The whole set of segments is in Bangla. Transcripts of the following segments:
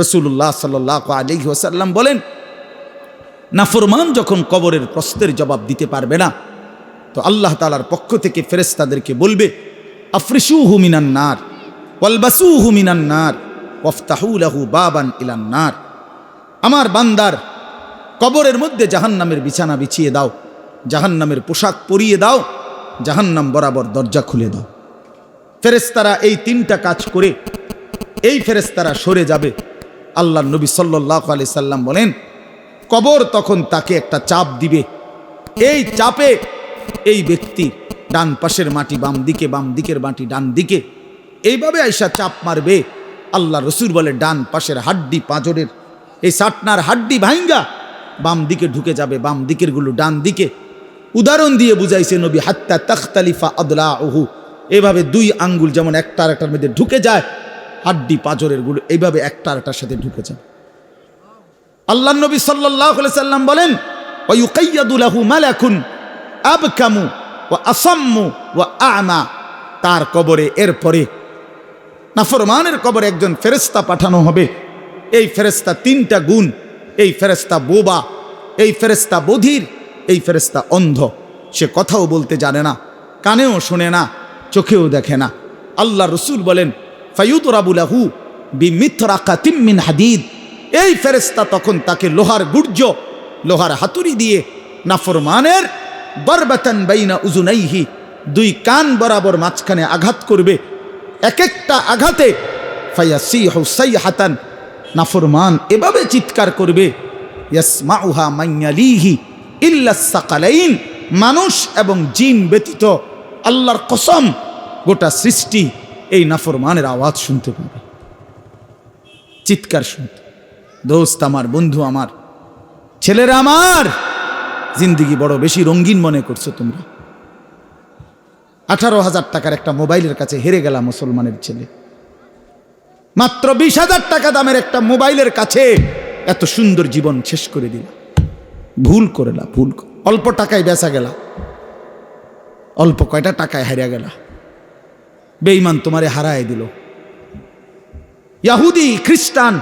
রসুল্লাহ সাল্লাহ আলী ওসাল্লাম বলেন নাফরমান যখন কবরের প্রশ্নের জবাব দিতে পারবে না, তো আল্লাহ তালার পক্ষ থেকে ফেরেস্তাদেরকে বলবে আফরিসু হুমিনান্নার ওয়ালবাসু হুমিনান্নার ওফতাহুলাহু বাবান ইলান্নার আমার বান্দার কবরের মধ্যে জাহান্নামের বিছানা বিছিয়ে দাও, জাহান্নামের পোশাক পরিয়ে দাও, জাহান্নাম বরাবর দরজা খুলে দাও। ফেরেস্তারা এই তিনটা কাজ করে, এই ফেরেস্তারা সরে যাবে। আল্লাহ নবী সাল্লাহ আলি সাল্লাম বলেন, কবর তখন তাকে একটা চাপ দিবে। এই চাপে এই ব্যক্তি ডান পাশের মাটি, বাম দিকে, বাম দিকের মাটি, ডান দিকে এইভাবে আইসা চাপ মারবে। আল্লাহ রসুর বলে, ডান পাশের হাড্ডি পাঁজরের এই সাটনার হাড্ডি ভাইঙ্গা, বাম দিকে ঢুকে যাবে, বাম দিকেরগুলো ডান দিকে। উদাহরণ দিয়ে বুঝাইছে নবী, হাত্তা তখতালিফা আদলা ওহু এভাবে দুই আঙ্গুল যেমন একটা আর একটার মধ্যে ঢুকে যায় হাড্ডি পাঁজরেরগুলো এইভাবে একটা আর একটার সাথে ঢুকে যায় আল্লাহ নবী সাল্লাহ সাল্লাম বলেন তার কবরে এরপরে নাফরমানের কবরে একজন ফেরেস্তা পাঠানো হবে। এই ফেরেস্তা তিনটা গুণ, এই ফেরেস্তা বোবা, এই ফেরেস্তা বধির, এই ফেরেস্তা অন্ধ। সে কথাও বলতে জানে না, কানেও শোনে না, চোখেও দেখে না। আল্লাহ রসুল বলেন ফাইউদ রাবুলাহু বি মিথরাকা তিম্মিন হাদিদ। এই ফেরেস্তা তখন তাকে লোহার গুর্জ, লোহার হাতুড়ি দিয়ে নাফরমানের বরবাতান বাইনা উজুনাইহি দুই কান বরাবর মাঝখানে আঘাত করবে। এক একটা আঘাতে ফাইয়াসি হৌসাই হাতান নাফরমান এভাবে চিৎকার করবে, ইয়াসমাউহা মাইয়ালিহি ইল্লাসাকালাইন মানুষ এবং জিন ব্যতীত আল্লাহর কসম, গোটা সৃষ্টি এই নাফরমানের আওয়াজ শুনতে পাবে। চিৎকার শুনতে। দোস্ত আমার, বন্ধু আমার, ছেলেরা আমার, জিন্দিগি বড় বেশি রঙিন মনে করছ তোমরা। আঠারো হাজার টাকার একটা মোবাইলের কাছে হেরে গেলাম মুসলমানের ছেলে। মাত্র বিশ হাজার টাকা দামের একটা মোবাইলের কাছে এত সুন্দর জীবন শেষ করে দিল। ভুল করেলা, ভুল অল্প টাকায় বেচা গেলা। অল্প কয়টা টাকায় হারিয়া গেলা। বেইমান তোমারে হারায় দিল। ইয়াহুদি, খ্রিস্টান,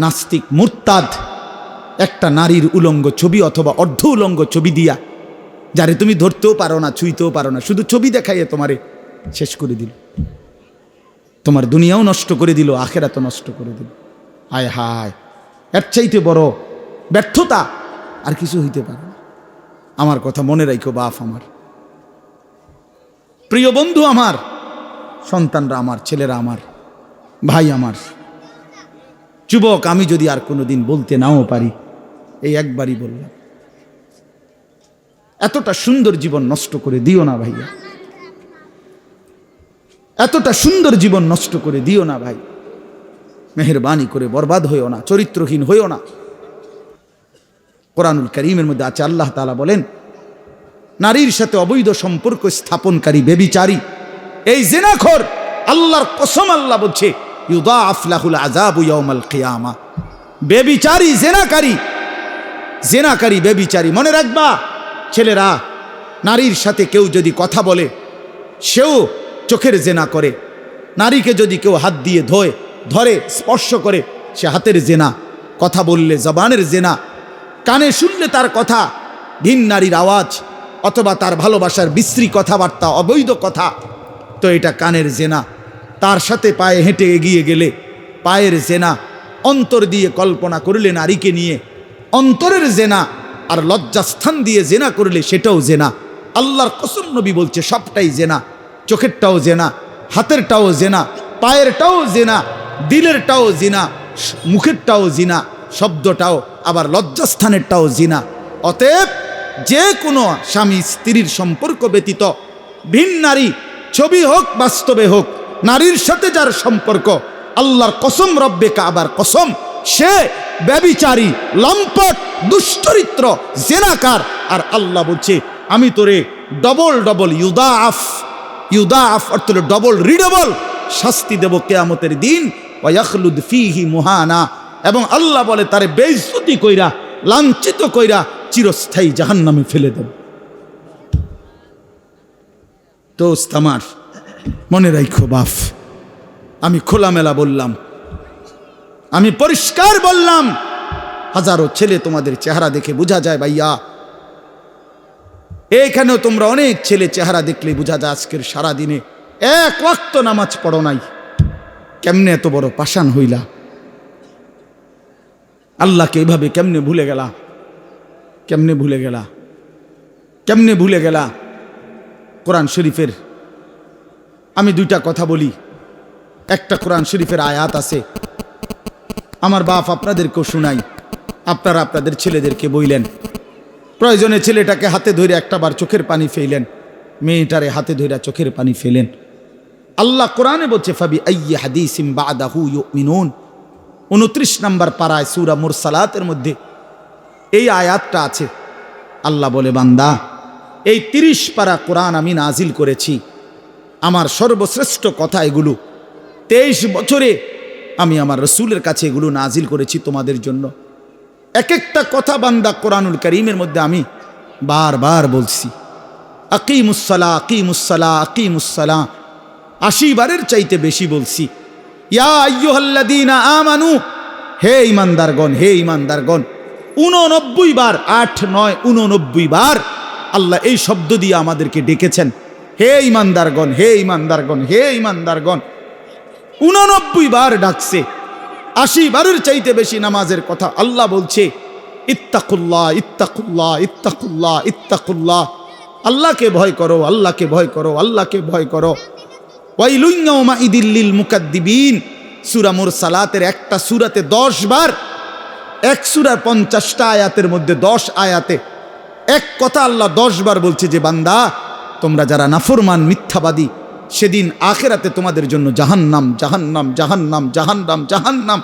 নাস্তিক, মুরতাদ, একটা নারীর উলঙ্গ ছবি অথবা অর্ধ উলঙ্গ ছবি দিয়া, যারে তুমি ধরতেও পারো না, ছুঁইতেও পারো না, শুধু ছবি দেখাইয়ে তোমারে শেষ করে দিল। তোমার দুনিয়াও নষ্ট করে দিল আখেরা তো নষ্ট করে দিল। হায় হায়, এর চাইতে বড় ব্যর্থতা আর কিছু হইতে পারে না। আমার কথা মনে রাখো বাপ আমার। প্রিয় বন্ধু আমার সন্তানরা আমার, ছেলেরা আমার, ভাই আমার। যুবক, আমি যদি আর কোনোদিন বলতে নাও পারি, এই একবারই বললাম। এতটা সুন্দর জীবন নষ্ট করে দিও না ভাইয়া। এতটা সুন্দর জীবন নষ্ট করে দিও না ভাই। মেহরবানি করে বরবাদ হইও না, চরিত্রহীন হইও না। কোরআনুল করিমের মধ্যে আছে, আল্লাহ তালা বলেন, নারীর সাথে অবৈধ সম্পর্ক স্থাপনকারী, বেবিচারী এই জেনাখর আল্লাহর কসম আল্লাহ বলছে ইউদা আফলাহুল আজাবু ইয়াউমাল কিয়ামা। বেবিচারী, জেনাকারী জেনাকারী, বেবিচারী, মনে রাখবা, ছেলেরা, নারীর সাথে কেউ যদি কথা বলে, সেও চোখের জেনা করে। নারীকে যদি কেউ হাত দিয়ে ধোয়, ধরে, স্পর্শ করে, সে হাতের জেনা। কথা বললে জবানের জেনা। কানে শুনলে তার কথা, ভিন নারীর আওয়াজ, অথবা তার ভালোবাসার বিশ্রী কথাবার্তা, অবৈধ কথা। তো এটা কানের জেনা। তার সাথে পায়ে হেঁটে এগিয়ে গেলে পায়ের জেনা অন্তর দিয়ে কল্পনা করলে নারীকে নিয়ে। অন্তরের জেনা আর লজ্জাস্থান দিয়ে জেনা করলে সেটাও জেনা। আল্লাহর কসম নবী বলছে, সবটাই জেনা। চোখেরটাও জেনা, হাতেরটাও জেনা, পায়েরটাও জেনা, দিলেরটাও জিনা, মুখেরটাও জিনা, শব্দটাও, আবার লজ্জাস্থানেরটাও জিনা। অতএব যে কোনো স্বামী স্ত্রীর সম্পর্ক ব্যতীত ভিন নারী ছবি হোক, বাস্তবে হোক, নারীর সাথে যার সম্পর্ক, আল্লাহর কসম, রব্বে কাবার কসম, সে ব্যবিচারী, লম্পট, দুশ্চরিত্র, জেনাকার। আর আল্লাহ বলছে, আমি তোরে ডবল ডবল ইউদা আফ ইউদা আফ অর্থ ডবল রিডবল শাস্তি দেব কেয়ামতের দিন। ফিহি মুহানা। এবং আল্লাহ বলে, তারে বেইজ্জতি কইরা, লাঞ্ছিত কইরা, চিরস্থায়ী জাহান্নামে ফেলে দেব। দোস্ত আমার, মনে রাখো বাফ আমি খোলামেলা বললাম, আমি পরিষ্কার বললাম, হাজারো ছেলে তোমাদের চেহারা দেখে বোঝা যায় ভাইয়া। এইখানেও তোমরা অনেক ছেলে চেহারা দেখলে বোঝা যায় আজকের সারা দিনে এক ওয়াক্ত নামাজ পড়ো নাই। কেমনে এত বড় পাষাণ হইলা? আল্লাহকে এইভাবে কেমনে ভুলে গেলা? কেমনে ভুলে গেলা? কেমনে ভুলে গেলা? কোরআন শরীফের, আমি দুইটা কথা বলি। একটা কোরআন শরীফের আয়াত আছে। আমার বাপ আপনাদেরকেও শুনাই। আপনারা আপনাদের ছেলেদেরকে বইলেন। প্রয়োজনে ছেলেটাকে হাতে ধরে একটাবার চোখের পানি ফেলেন মেয়েটারে হাতে ধরে চোখের পানি ফেলেন আল্লাহ কোরআনে বলছে, ফাবি আইয়ে হাদিসিম উনত্রিশ নম্বর পাড়ায় সুরা মুরসালাতের মধ্যে এই আয়াতটা আছে। আল্লাহ বলে, বান্দা এই তিরিশ পারা কোরআন আমি নাজিল করেছি। আমার সর্বশ্রেষ্ঠ কথা এগুলো। তেইশ বছরে আমি আমার রসুলের কাছে এগুলো নাজিল করেছি তোমাদের জন্য। এক একটা কথা বান্দা কোরআনুল করিমের মধ্যে আমি বারবার বলছি। আকিমুসলা আকিমুসলা আকিমুসলা আশি বারের চাইতে বেশি বলছি। ইয়া আমানু, হে ইমানদারগণ হে ইমানদারগণ উননব্বই বার, আট, নয় উননব্বই বার আল্লাহ এই শব্দ দিয়ে আমাদেরকে ডেকেছেন। হে ইমানদারগণ হে ইমানদারগণ হে ইমানদারগণ। উননব্বই বার ডাকছে। আশি বারের চাইতে বেশি নামাজের কথা আল্লাহ বলছে, ইত্তাকুল্লাহ ইত্তাকুল্লাহ ইত্তাকুল্লাহ ইত্তাকুল্লাহ। আল্লাহকে ভয় করো, আল্লাহকে ভয় করো, আল্লাহকে ভয় করো। ওয়াইলুইয়াউমা ইদিল্লিল মুকাদ্দিবিন। সূরা মুরসালাতের একটা সুরাতে দশ বার, এক সূরার পঞ্চাশটা আয়াতের মধ্যে দশ আয়াতে এক কথা আল্লাহ দশ বার বলছে যে, বান্দা, তোমরা যারা নাফরমান, মিথ্যাবাদী, সেদিন আখেরাতে তোমাদের জন্য জাহান্নাম জাহান্নাম জাহান্নাম জাহান্নাম জাহান্নাম।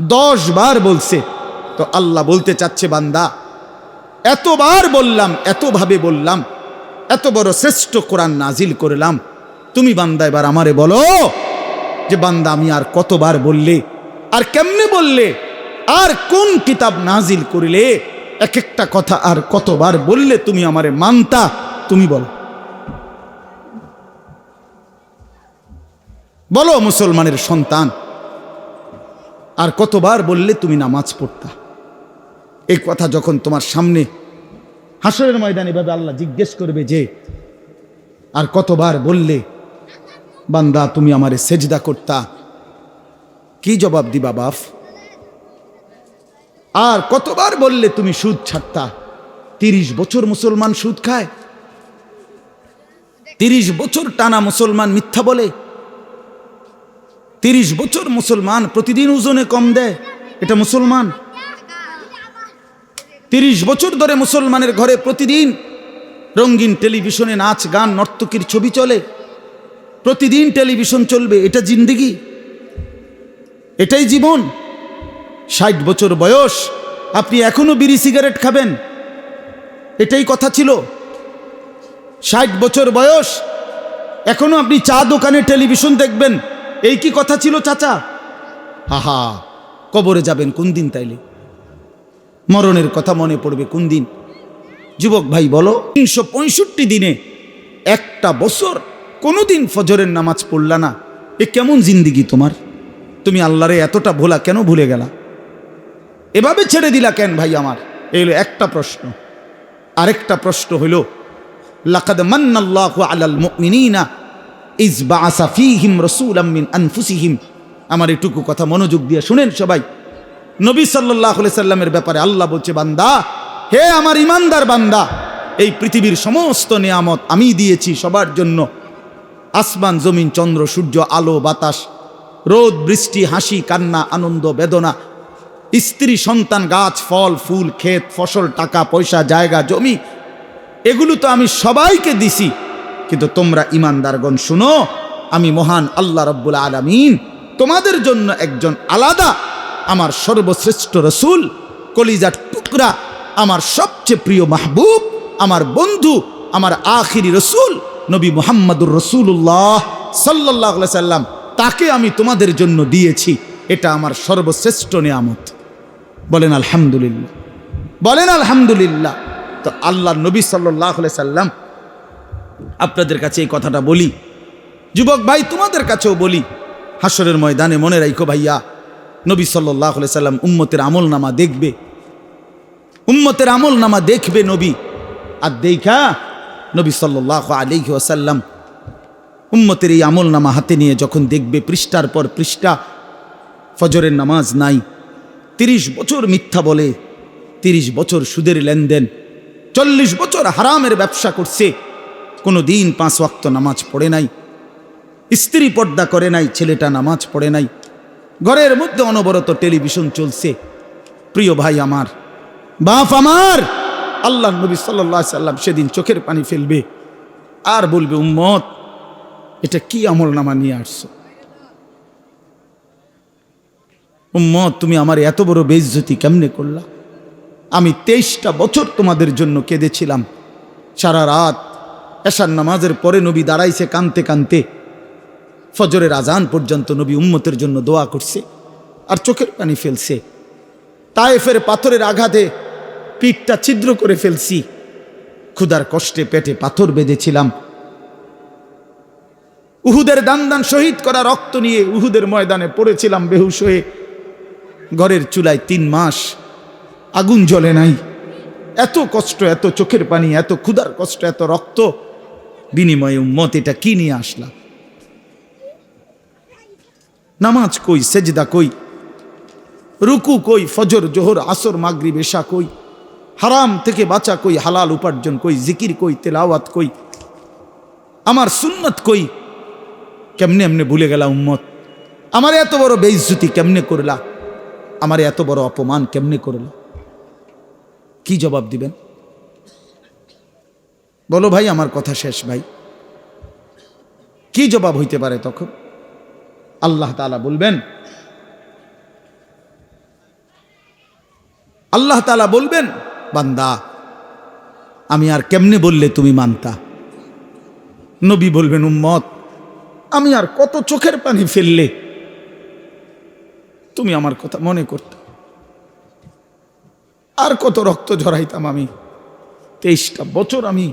দশ বার বলছে। তো আল্লাহ বলতে চাচ্ছে, বান্দা, এতবার বললাম, এতভাবে বললাম, এত বড় শ্রেষ্ঠ কোরআন নাজিল করলাম। তুমি বান্দা, এবার আমারে বলো যে, বান্দা, আমি আর কতবার বললে, আর কেমনে বললে, আর কোন কিতাব নাজিল করিলে এক একটা কথা আর কতবার বললে তুমি আমারে মানতা, তুমি বলো। বলো মুসলমানের সন্তান, আর কতবার বললে তুমি নামাজ পড়তা। এই কথা যখন তোমার সামনে হাসরের ময়দান এভাবে আল্লাহ জিজ্ঞেস করবে যে, আর কতবার বললে, বান্দা তুমি আমারে সেজদা করতা? কি জবাব দিবা বাফ আর কতবার বললে তুমি সুদ ছাড়তা? তিরিশ বছর মুসলমান সুদ খায়। তিরিশ বছর টানা মুসলমান মিথ্যা বলে। তিরিশ বছর মুসলমান প্রতিদিন ওজনে কম দেয়। এটা মুসলমান। তিরিশ বছর ধরে মুসলমানের ঘরে প্রতিদিন রঙিন টেলিভিশনে নাচ, গান, নর্তকীর ছবি চলে। প্রতিদিন টেলিভিশন চলবে, এটা জিন্দিগি। এটাই জীবন। ষাট বছর বয়স, আপনি এখনও বিড়ি সিগারেট খাবেন? এটাই কথা ছিল। ষাট বছর বয়স, এখনও আপনি চা দোকানে টেলিভিশন দেখবেন। এই কি কথা ছিল, চাচা? হাহা কবরে যাবেন কোন দিন তাইলে? মরণের কথা মনে পড়বে কোন দিন? যুবক ভাই, বলো, তিনশো পঁয়ষট্টি দিনে একটা বছর কোনোদিন ফজরের নামাজ পড়লা না? এ কেমন জিন্দিগি তোমার? তুমি আল্লাহরে এতটা ভোলা কেন ভুলে গেলা? এভাবে ছেড়ে দিলা কেন ভাই আমার? এই হলো একটা প্রশ্ন। আরেকটা প্রশ্ন হইল লাকাদ মান্নাল্লাহু আলাল মুমিনিনা ইজ ফীহিম রাসূলাম মিন আনফুসিহিম। আমার এটুকু কথা মনোযোগ দিয়ে শুনেন সবাই। নবী সাল্লাল্লাহু আলাইহি সাল্লামের ব্যাপারে আল্লাহ বলছে, বান্দা, হে আমার ইমানদার বান্দা, এই পৃথিবীর সমস্ত নিয়ামত আমি দিয়েছি সবার জন্য। আসমান, জমিন, চন্দ্র, সূর্য, আলো, বাতাস, রোদ, বৃষ্টি, হাসি, কান্না, আনন্দ, বেদনা স্ত্রী, সন্তান, গাছ, ফল, ফুল, ক্ষেত, ফসল, টাকা, পয়সা, জায়গা, জমি, এগুলো তো আমি সবাইকে দিছি। কিন্তু তোমরা ইমানদারগণ, শুনো, আমি মহান আল্লাহ রব্বুল আলমিন তোমাদের জন্য একজন আলাদা, আমার সর্বশ্রেষ্ঠ রসুল, কলিজার টুকরা, আমার সবচেয়ে প্রিয় মাহবুব, আমার বন্ধু, আমার আখিরি রসুল, নবী মোহাম্মদুর রসুল্লাহ সাল্লাহ সাল্লাম তাকে আমি তোমাদের জন্য দিয়েছি। এটা আমার সর্বশ্রেষ্ঠ নিয়ামত। বলেন আলহামদুলিল্লাহ। বলেন আলহামদুলিল্লাহ। তো আল্লাহ নবী সাল্লাহ সাল্লাম আপনাদের কাছে এই কথাটা বলি। যুবক ভাই, তোমাদের কাছেও বলি। হাসরের ময়দানে মনে রাখো ভাইয়া, নবী সাল্লাহ সাল্লাম উম্মতের আমল নামা দেখবে। উম্মতের আমল নামা দেখবে নবী। আর দেখা নবী সাল্লাহ আলিহি ওয়াসাল্লাম উম্মতের এই আমল নামা হাতে নিয়ে যখন দেখবে পৃষ্ঠার পর পৃষ্ঠা, ফজরের নামাজ নাই তিরিশ বছর মিথ্যা বলে, তিরিশ বছর সুদের লেনদেন, চল্লিশ বছর হারামের ব্যবসা করছে কোনো দিন পাঁচ ওয়াক্ত নামাজ পড়ে নাই, স্ত্রী পর্দা করে নাই, ছেলেটা নামাজ পড়ে নাই, ঘরের মধ্যে অনবরত টেলিভিশন চলছে, প্রিয় ভাই আমার, বাপ আমার আল্লাহ নবী সাল্লাহ সাল্লাম সেদিন চোখের পানি ফেলবে, আর বলবে, উম্মত, এটা কি আমল নামা নিয়ে আসছো? উম্মত, তুমি আমার এত বড় বেইজ্জতি কেমনে করলা? আমি তেইশটা বছর তোমাদের জন্য কেঁদেছিলাম। সারা রাত এশার নামাজের পরে নবী দাঁড়াইছে কানতে কানতে। ফজরের আজান পর্যন্ত নবী উম্মতের জন্য দোয়া করছে আর চোখের পানি ফেলছে। তায়েফের পাথরের আঘাতে পিঠটা ছিদ্র করে ফেলছি। ক্ষুধার কষ্টে পেটে পাথর বেঁধেছিলাম। উহুদের দান দান শহীদ করা রক্ত নিয়ে উহুদের ময়দানে পড়েছিলাম বেহুশ হয়ে। ঘরের চুলায় তিন মাস আগুন জ্বলে নাই। এত কষ্ট, এত চোখের পানি, এত ক্ষুধার কষ্ট, এত রক্ত। বিনিময়ে উম্মত এটা কি নিয়ে আসলাম নামাজ কই, সেজদা কই? রুকু কই, ফজর, জোহর, আসর মাগরি বেশা কই? হারাম থেকে বাঁচা কই, হালাল উপার্জন কই, জিকির কই, তেলাওয়াত কই? আমার সুন্নত কই? কেমনে এমনে ভুলে গেলা উম্মত? আমার এত বড় বেইজ্জতি কেমনে করলা? আমার এত বড় অপমান কেমনে করল? কি জবাব দিবেন? বলো ভাই, আমার কথা শেষ ভাই। কি জবাব হইতে পারে তখন? আল্লাহ তালা বলবেন, আল্লাহ তালা বলবেন, বান্দা, আমি আর কেমনে বললে তুমি মানতা? নবী বলবেন, উম্মত, আমি আর কত চোখের পানি ফেললে তুমি আমার কথা মনে করতে। আর কত রক্ত ঝরাইতাম আমি। তেইশটা বছর আমি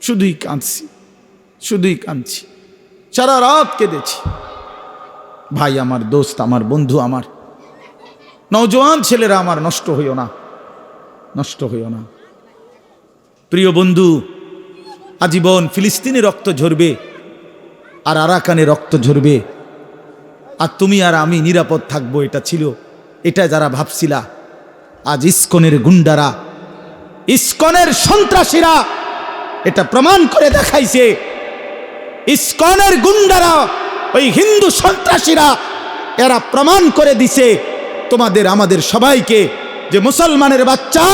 শুধুই কাঁদছি শুধুই কাঁদছি। সারা রাত কেঁদেছি। ভাই আমার দোস্ত, আমার বন্ধু আমার। নওজোয়ান ছেলেরা আমার নষ্ট হইও না, নষ্ট হইও না। প্রিয় বন্ধু, আজীবন ফিলিস্তিনি রক্ত ঝরবে আর আরাকানে রক্ত ঝরবে। আর তুমি আর আমি নিরাপদ থাকব, এটা ছিল এটা যারা ভাবছিলা। আজ ইস্কনের গুন্ডারা, ইস্কনের সন্ত্রাসীরা এটা প্রমাণ করে দেখাইছে। ইস্কনের গুন্ডারা, ওই হিন্দু সন্ত্রাসীরা, এরা প্রমাণ করে দিছে, তোমাদের, আমাদের সবাইকে যে মুসলমানের বাচ্চা,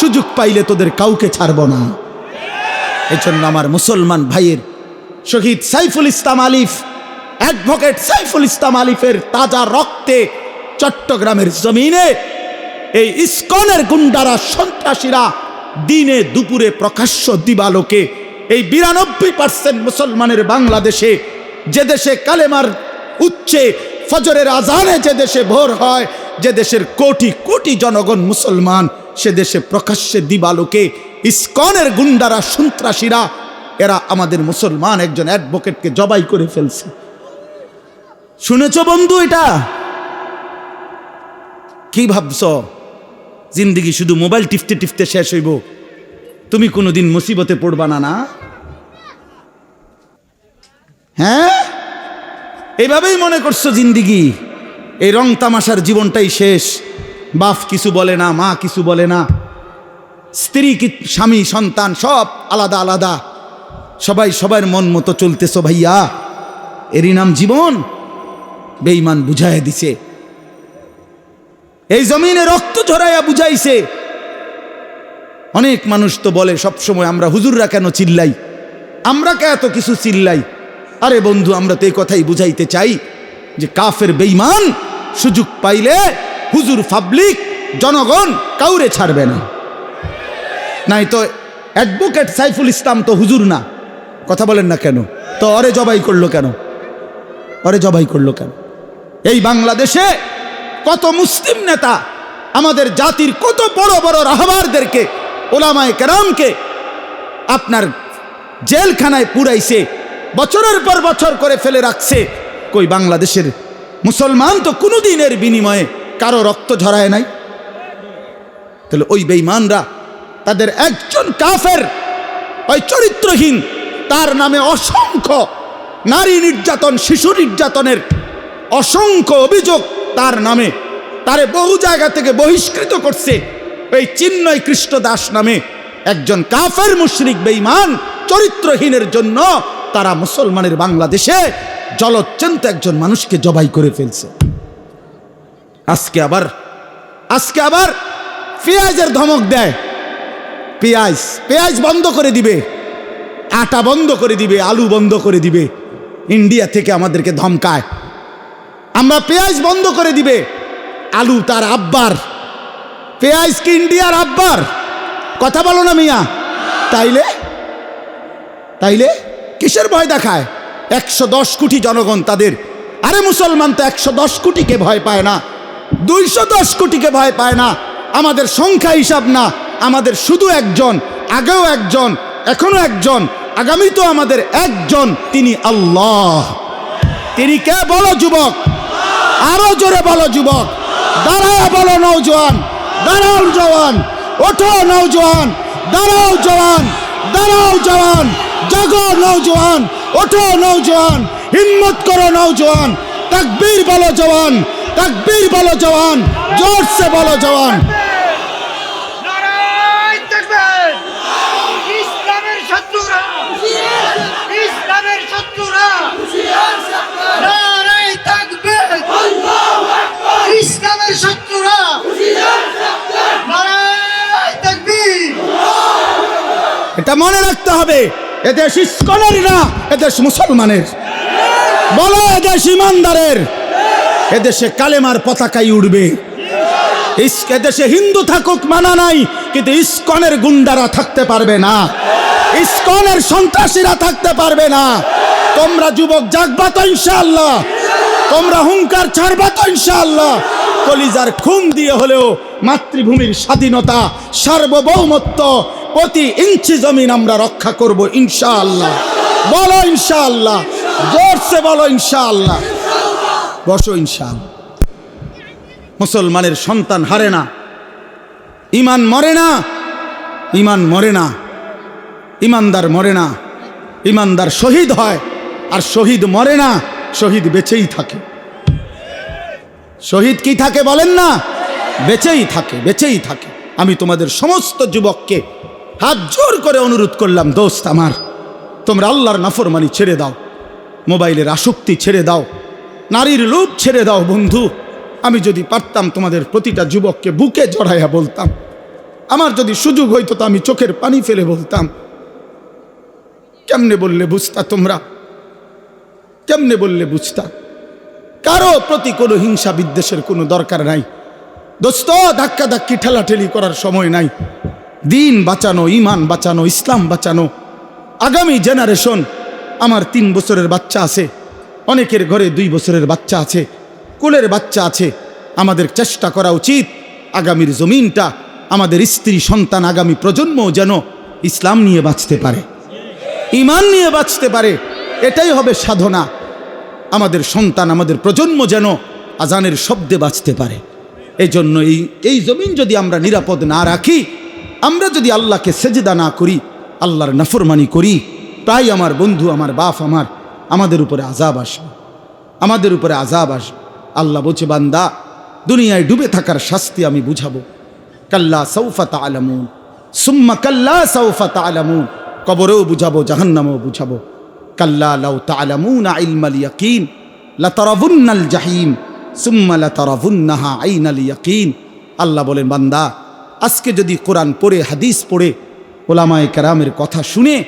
সুযোগ পাইলে তোদের কাউকে ছাড়ব না। এই জন্য আমার মুসলমান ভাইয়ের শহীদ সাইফুল ইসলাম আলিফ অ্যাডভোকেট সাইফুল ইসলাম আলিফের তাজা রক্তে চট্টগ্রামের জমিনে এই ইস্কনের গুন্ডারা সন্ত্রাসীরা দিনে দুপুরে প্রকাশ্য দিবালোকে এই বিরানব্বই পার্সেন্ট মুসলমানের বাংলাদেশে যে দেশে কালেমার উচ্চে ফজরের আজানে যে দেশে ভোর হয়, যে দেশের কোটি কোটি জনগণ মুসলমান, সে দেশে প্রকাশ্যে দিবালোকে ইস্কনের গুন্ডারা সন্ত্রাসীরা, এরা আমাদের মুসলমান একজন অ্যাডভোকেটকে জবাই করে ফেলছে। শুনেছ বন্ধু এটা? কি ভাবছ? জিন্দিগি শুধু মোবাইল টিপতে টিপতে শেষ হইব। তুমি কোনোদিন মুসিবতে পড়বা না না? হ্যাঁ? এইভাবেই মনে করছ জিন্দিগি? এই রং তামাশার জীবনটাই শেষ। বাপ কিছু বলে না, মা কিছু বলে না। স্ত্রী কি, স্বামী, সন্তান, সব আলাদা আলাদা। সবাই সবার মন মতো চলতেছ ভাইয়া। এরই নাম জীবন। বেইমান বুঝাইয়া দিছে। এই জমিনে রক্ত ঝরাইয়া বুঝাইছে। অনেক মানুষ তো বলে, সব সময় আমরা হুজুররা কেন চিল্লাই? আমরা কে এত কিছু চিল্লাই? আরে বন্ধু, আমরা তো এই কথাই বুঝাইতে চাই যে কাফের বেইমান সুযোগ পাইলে হুজুর পাবলিক, জনগণ কাউরে ছাড়বে না। নাই তো অ্যাডভোকেট সাইফুল ইসলাম তো হুজুর না। কথা বলেন না কেন? তো অরে জবাই করল কেন? অরে জবাই করল কেন? এই বাংলাদেশে কত মুসলিম নেতা, আমাদের জাতির কত বড় বড় রাহবারদেরকে, ওলামায় কেরামকে আপনার জেলখানায় পুরাইছে, বছরের পর বছর করে ফেলে রাখছে। কই বাংলাদেশের মুসলমান তো কোনো দিনের বিনিময়ে কারও রক্ত ঝরায় নাই? তাহলে ওই বেঈমানরা তাদের একজন কাফের, ওই চরিত্রহীন, তার নামে অসংখ্য নারী নির্যাতন, শিশু নির্যাতনের অসংখ্য অভিযোগ তার নামে। তারে বহু জায়গা থেকে বহিষ্কৃত করছে এই চিন্ময় কৃষ্ণ দাস নামে। একজন কাফের মুশরিক বেঈমান চরিত্রহীনের জন্য তারা মুসলমানের বাংলাদেশে জলচ্চন্ত একজন মানুষকে জবাই করে ফেলছে। আজকে আবার আজকে আবার পেঁয়াজের ধমক দেয়। পেঁয়াজ পেঁয়াজ বন্ধ করে দিবে, আটা বন্ধ করে দিবে, আলু বন্ধ করে দিবে। ইন্ডিয়া থেকে আমাদেরকে ধমকায়। আমরা পেঁয়াজ বন্ধ করে দিবে। আলু তার আব্বার। পেঁয়াজ কি ইন্ডিয়ার আব্বার? কথা বলো না মিয়া। তাইলে? তাইলে? কিসের ভয় দেখায়? একশো দশ কোটি জনগণ তাদের। আরে মুসলমান তো একশো দশ কোটিকে ভয় পায় না। দুইশো দশ কোটিকে ভয় পায় না। আমাদের সংখ্যা হিসাব না। আমাদের শুধু একজন, আগেও একজন, এখনও একজন আগামী তো আমাদের একজন, তিনি আল্লাহ। তিনি কে বলো, যুবক? আরও জোরে বলো যুবক। দাঁড়ায় বলো নৌজওয়ান দাঁড়াও জওয়ান, ওঠো নৌজওয়ান দাঁড়াও জওয়ান দাঁড়াও জওয়ান, জাগো নৌজওয়ান ওঠো নৌজওয়ান হিম্মত করো নৌজওয়ান তাকবীর বলো জওয়ান, তাকবীর বলো জওয়ান, জোরসে বলো জওয়ান নারায় তাকবীর ইসলামের শত্রুরা ইসলামের শত্রুরা নারায় তাকবীর ইসলামের শত্রুরা। এটা মনে রাখতে হবে, এদেশ ইস্কনের না এদেশ মুসলমানের। বলো, এদেশ ইমানদারের। এদেশে কালেমার পতাকাই উঠবে এদেশে হিন্দু থাকুক মানা নাই, কিন্তু ইস্কনের গুন্ডারা থাকতে পারবে না। ইস্কনের সন্ত্রাসীরা থাকতে পারবে না। তোমরা যুবক, জাগবা তো ইনশাআল্লাহ। তোমরা হুঙ্কার ছাড়বা তো ইনশাআল্লাহ। কলিজার খুন দিয়ে হলেও মাতৃভূমির স্বাধীনতা, সার্বভৌমত্ব প্রতি ইঞ্চি জমিন আমরা রক্ষা করব ইনশাআল্লাহ। বলো ইনশাআল্লাহ। জোরসে বলো ইনশাআল্লাহ। বসো ইনশাআল্লাহ। মুসলমানের সন্তান হারে না। ইমান মরে না। ইমান মরে না। ইমানদার মরে না। ইমানদার শহীদ হয়। আর শহীদ মরে না। শহীদ বেঁচেই থাকে। শহীদ কি থাকে বলেন না? বেঁচেই থাকে বেঁচেই থাকে। আমি তোমাদের সমস্ত যুবককে হাত জোর করে অনুরোধ করলাম, দোস্ত আমার, তোমরা আল্লাহর নাফরমানি ছেড়ে দাও, মোবাইলের আসক্তি ছেড়ে দাও, নারীর লোভ ছেড়ে দাও বন্ধু। আমি যদি পারতাম তোমাদের প্রতিটা যুবককে বুকে জড়াইয়া বলতাম, আমার যদি সুযোগ হইতো তো আমি চোখের পানি ফেলে বলতাম। কেমনে বললে বুঝতা তোমরা? কেমনে বললে বুঝতা? কারও প্রতি কোনো হিংসা বিদ্বেষের কোনো দরকার নাই। দোস্ত ধাক্কা ধাক্কি ঠেলাঠেলি করার সময় নাই। দিন বাঁচানো ইমান বাঁচানো, ইসলাম বাঁচানো। আগামী জেনারেশন আমার তিন বছরের বাচ্চা আছে। অনেকের ঘরে দুই বছরের বাচ্চা আছে। কোলের বাচ্চা আছে। আমাদের চেষ্টা করা উচিত আগামীর জমিনটা, আমাদের স্ত্রী, সন্তান আগামী প্রজন্মও যেন ইসলাম নিয়ে বাঁচতে পারে। ইমান নিয়ে বাঁচতে পারে। এটাই হবে সাধনা। আমাদের সন্তান, আমাদের প্রজন্ম যেন আজানের শব্দে বাঁচতে পারে। এই জন্য এই এই জমিন যদি আমরা নিরাপদ না রাখি, আমরা যদি আল্লাহকে সেজদা না করি, আল্লাহর নাফরমানি করি, প্রায় আমার বন্ধু, আমার বাপ, আমার, আমাদের উপরে আজাব আসবে। আমাদের উপরে আজাব আসবে। আল্লাহ বলছে, বান্দা, দুনিয়ায় ডুবে থাকার শাস্তি আমি বুঝাবো। কাল্লা সৌফা তালামুন সুম্মা কাল্লা সৌফা তালামুন কবরেও বুঝাবো, জাহান্নামেও বুঝাবো। জাহিম, সুম্মা ইয়াকিন। আল্লাহ বলেন, বান্দা, আজকে যদি কোরআন পড়ে, হাদিস পড়ে, ওলামায়ে কেরামের কথা শুনে,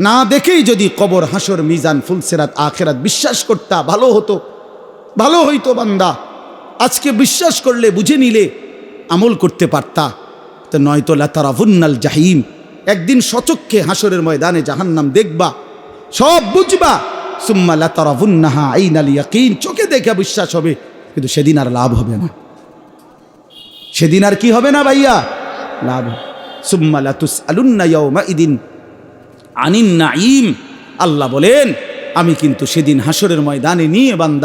না দেখেই যদি কবর হাসর মিজান, ফুলসেরাত, আখেরাত বিশ্বাস করতা, ভালো হতো। ভালো হইতো, বান্দা। আজকে বিশ্বাস করলে, বুঝে নিলে, আমল করতে পারতা। তো নয়তো লাতারাভুন্নাল জাহিম, একদিন সচক্ষে হাসরের ময়দানে জাহান্নাম দেখবা সব বুঝবা। ইয়াকিন। চোখে দেখে বিশ্বাস হবে, কিন্তু সেদিন আর লাভ হবে না। সেদিন আর কি হবে না ভাইয়া? লাভ সুম্মালা সুম্মা লাতুস আলুন্না ইদিন। আনিন নাঈম। আল্লাহ বলেন, আমি কিন্তু সেদিন হাসরের ময়দানে নিয়ে বান্দা